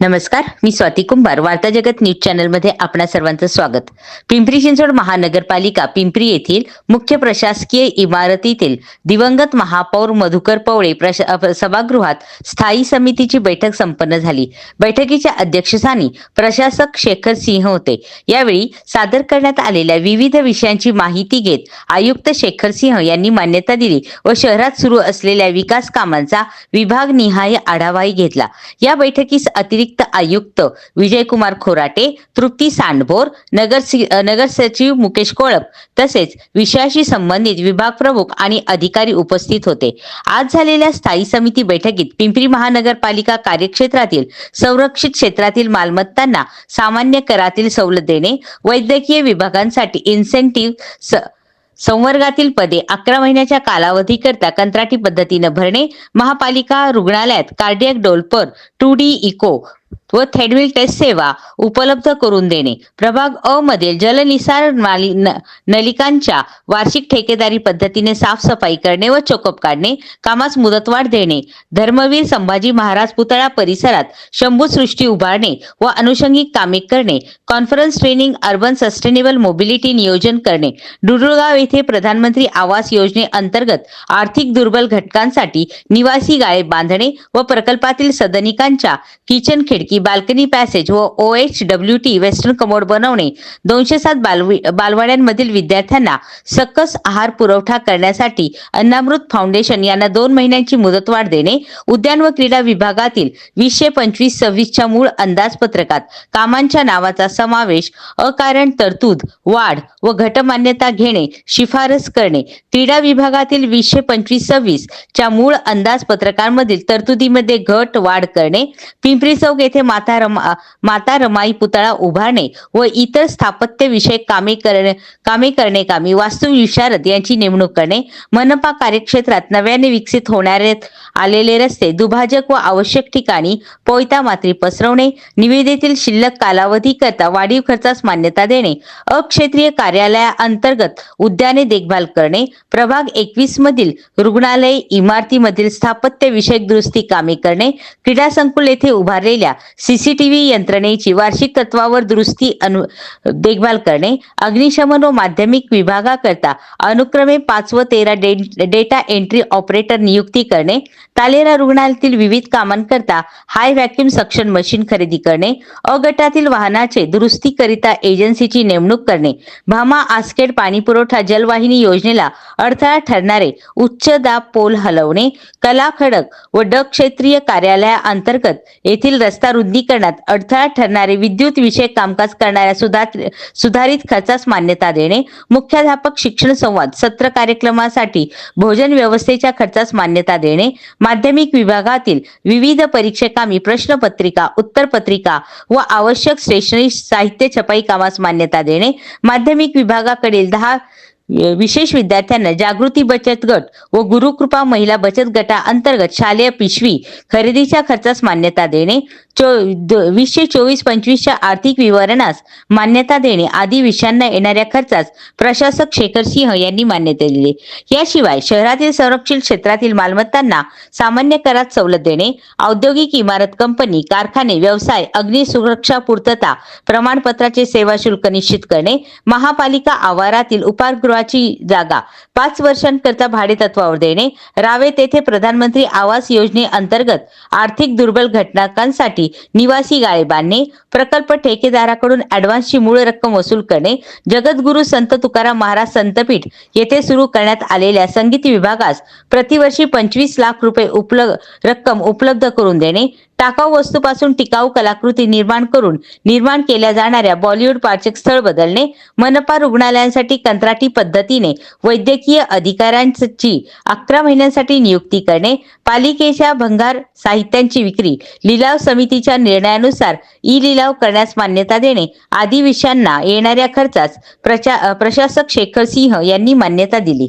नमस्कार मी स्वाती कुंभार वार्ता जगत न्यूज चॅनलमध्ये आपणा सर्वांचं स्वागत. पिंपरी चिंचवड महानगरपालिका पिंपरी येथील मुख्य प्रशासकीय इमारतीतील दिवंगत महापौर मधुकर पवळे सभागृहात स्थायी समितीची बैठक संपन्न झाली. बैठकीच्या अध्यक्षस्थानी प्रशासक शेखर सिंह होते. यावेळी सादर करण्यात आलेल्या विविध विषयांची माहिती घेत आयुक्त शेखर सिंह यांनी मान्यता दिली व शहरात सुरू असलेल्या विकास कामांचा विभागनिहाय आढावाही घेतला. या बैठकीस अतिरिक्त आयुक्त विजयकुमार खोराटे तृप्ती सांडभोर नगर नगर सचिव मुकेश कोळप तसेच विषयाशी संबंधित विभाग प्रमुख आणि अधिकारी उपस्थित होते. आज झालेल्या स्थायी समिती बैठकीत पिंपरी महानगरपालिका कार्यक्षेत्रातील संरक्षित क्षेत्रातील मालमत्तांना सामान्य करातील सवलत देणे वैद्यकीय विभागांसाठी इन्सेंटिव्ह संवर्गातील पदे अकरा महिन्याच्या कालावधीकरता कंत्राटी पद्धतीनं भरणे महापालिका रुग्णालयात cardiac Doppler two D echo व थेडमिल टेस्ट सेवा उपलब्ध करून देणे. प्रभाग अ मधील जलनिसार नलिकांच्या वार्षिक ठेकेदारी पद्धतीने साफसफाई करणे व चोकप काढणे कामास मुदतवाढ देणे धर्मवीर संभाजी महाराज पुतळा परिसरात शंभू सृष्टी उभारणे व अनुषंगिक कामे करणे conference training urban sustainable mobility नियोजन करणे. डुडुळगाव येथे प्रधानमंत्री आवास योजनेअंतर्गत आर्थिक दुर्बल घटकांसाठी निवासी गाळे बांधणे व प्रकल्पातील सदनिकांच्या किचन खिडकी बाल्कनी पॅसेज व O H W T western commode बनवणे. दोनशे सात बालवाड्यांमधील विद्यार्थ्यांना सकस आहार पुरवठा करण्यासाठी अन्नामृत फाउंडेशन यांना दोन महिन्यांची मुदतवाढ देणे. उद्यान व क्रीडा विभागातील वीसशे पंचवीस सव्वीसच्या मूळ अंदाजपत्रकात कामांच्या नावाचा समावेश अकारण तरतूद वाढ व घटमान्यता घेणे शिफारस करणे. क्रीडा विभागातील वीसशे पंचवीस सव्वीस च्या मूळ अंदाजपत्रकांमधील तरतुदीमध्ये घट वाढ करणे. पिंपरी चौक येथे माता रमा माता रमाई पुतळा उभारणे व इतर स्थापत्य विषयक कामे करणे कामे करणे कामी वास्तुविशारद यांची नेमणूक करणे मनपा कार्यक्षेत्रात नव्याने विकसित होणारे आलेले रस्ते दुभाजक व आवश्यक ठिकाणी पोयता मात्री पसरवणे निविदेतील शिल्लक कालावधी करता वाढीव खर्चास मान्यता देणे अक्षेत्रीय कार्यालयाअंतर्गत उद्याने देखभाल करणे प्रभाग एकवीस मधील रुग्णालय इमारतीमधील स्थापत्य विषयक दुरुस्ती कामे करणे क्रीडा संकुल येथे उभारलेल्या सीसीटीव्ही यंत्रणेची वार्षिक तत्वावर दुरुस्ती अनु देखभाल करणे अग्निशमन व माध्यमिक विभागाकरता अनुक्रमे पाच व तेरा डे- डेटा एंट्री ऑपरेटर नियुक्ती करणे तालेरा रुग्णालयातील विविध कामांकरता हाय व्हॅक्युम सक्शन मशीन खरेदी करणे अ गटातील वाहनाचे दुरुस्तीकरिता एजन्सीची नेमणूक करणे भामा आस्केड पाणी पुरवठा जलवाहिनी योजनेला अडथळा ठरणारे उच्च दाब पोल हलवणे कला खडक व ड क्षेत्रीय कार्यालयाअंतर्गत येथील रस्ता रुद्धीकरणात अडथळा ठरणारे विद्युत विषयक कामकाज करणाऱ्या सुधार सुधारित खर्चास मान्यता देणे मुख्याध्यापक शिक्षण संवाद सत्र कार्यक्रमासाठी भोजन व्यवस्थेच्या खर्चास मान्यता देणे माध्यमिक विभागातील विविध परीक्षेकामी प्रश्नपत्रिका उत्तरपत्रिका व आवश्यक स्टेशनरी साहित्य छपाई कामास मान्यता देणे माध्यमिक विभागाकडील दहा विशेष विद्यार्थ्यांना जागृती बचत गट व गुरुकृपा महिला बचत गटा अंतर्गत शालेय पिशवी खरेदीच्या खर्चास मान्यता देणे चो वीसशे चोवीस पंचवीसच्या आर्थिक विवरणास मान्यता देणे आदी विषयांना येणाऱ्या खर्चास प्रशासक शेखर सिंह यांनी मान्यता दिली. याशिवाय शहरातील संरक्षित क्षेत्रातील मालमत्तांना सामान्य करात सवलत देणे औद्योगिक इमारत कंपनी कारखाने व्यवसाय अग्निसुरक्षा पूर्तता प्रमाणपत्राचे सेवा शुल्क निश्चित करणे महापालिका आवारातील महत्वाची जागा. पाच वर्षांकरता भाडेतत्वावर देणे. रावे तेथे प्रधानमंत्री आवास योजनेअंतर्गत आर्थिक दुर्बल घटनांसाठी निवासी गाळे बांधणे. प्रकल्प ठेकेदाराकडून ऍडव्हान्सची मूळ रक्कम वसूल करणे. जगद्गुरु संत तुकाराम महाराज संतपीठ येथे सुरू करण्यात आलेल्या संगीत विभागास प्रतिवर्षी पंचवीस लाख रुपये उपलब्ध रक्कम उपलब्ध करून देणे. टाकाऊ वस्तूपासून टिकाऊ कलाकृती निर्माण करून निर्माण केल्या जाणाऱ्या बॉलिवूड पार्चक स्थळ बदलणे मनपा रुग्णालयांसाठी कंत्राटी पद्धतीने वैद्यकीय अधिकाऱ्यांची अकरा महिन्यांसाठी नियुक्ती करणे पालिकेच्या भंगार साहित्यांची विक्री लिलाव समितीच्या निर्णयानुसार ई लिलाव करण्यास मान्यता देणे आदी विषयांना येणाऱ्या खर्चास प्रचा प्रशासक शेखर सिंह यांनी मान्यता दिली.